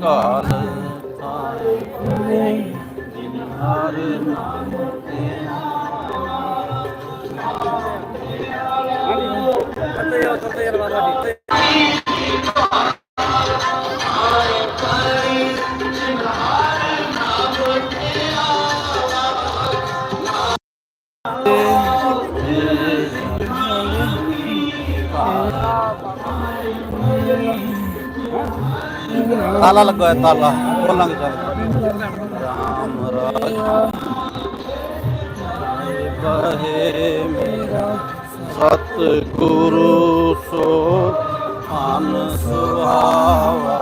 ਕਾਲ ਥਾਏ ਜਿਨ ਹਰ ਨਾਮ ਤੇ ਤਾਲਾ ਲੱਗਾ ਹੈ ਤਾਲਾ ਖੋਲਾਂਗੇ ਚੱਲ ਰਾਮ ਰਾਜ। ਬਹੇ ਮੇਰਾ ਸਤ ਗੁਰੂ ਸੋ ਅਨ ਸੁਹਾਵਾ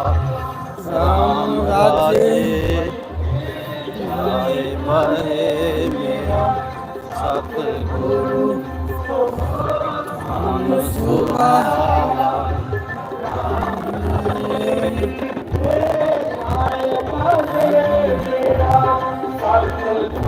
ਰਾਮ ਰਾਜੇ। ਆਏ ਬਹੇ ਮੇਰਾ ਸਤ ਗੁਰੂ ਅਨ ਸੁਹਾਵਾ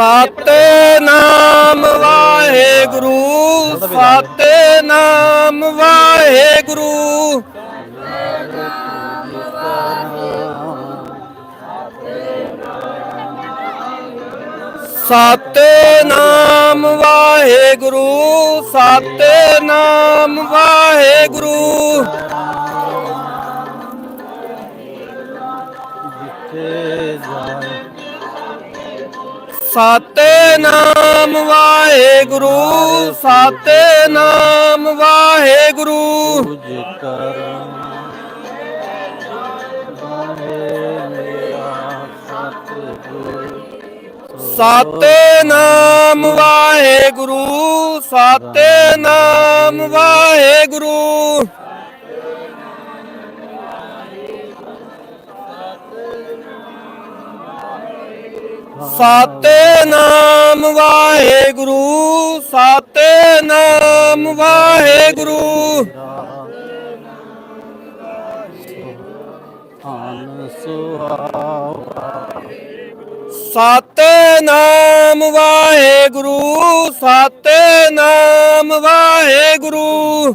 ਸਤਨਾਮ ਵਾਹਿਗੁਰੂ ਸਤਨਾਮ ਵਾਹਿਗੁਰੂ। ਸਤਨਾਮ ਵਾਹਿਗੁਰੂ ਸਤਨਾਮ ਵਾਹਿਗੁਰੂ। ਜਿੱਥੇ ਜਾਏ ਸਤਨਾਮ ਵਾਹਿਗੁਰੂ ਸਤਨਾਮ ਵਾਹਿਗੁਰੂ ਤੁਝ ਕਰਮ ਬਾਹੇ ਮੇਰਾ ਸਤਿਗੁਰ ਸਤਨਾਮ ਵਾਹਿਗੁਰੂ ਸਤਨਾਮ ਵਾਹਿਗੁਰੂ। ਸਤਨਾਮ ਵਾਹਿਗੁਰੂ ਸਤਨਾਮ ਵਾਹਿਗੁਰੂ। ਆਨ ਸੁਹਾਵਾ ਸਤਨਾਮ ਵਾਹਿਗੁਰੂ ਸਤਨਾਮ ਵਾਹਿਗੁਰੂ।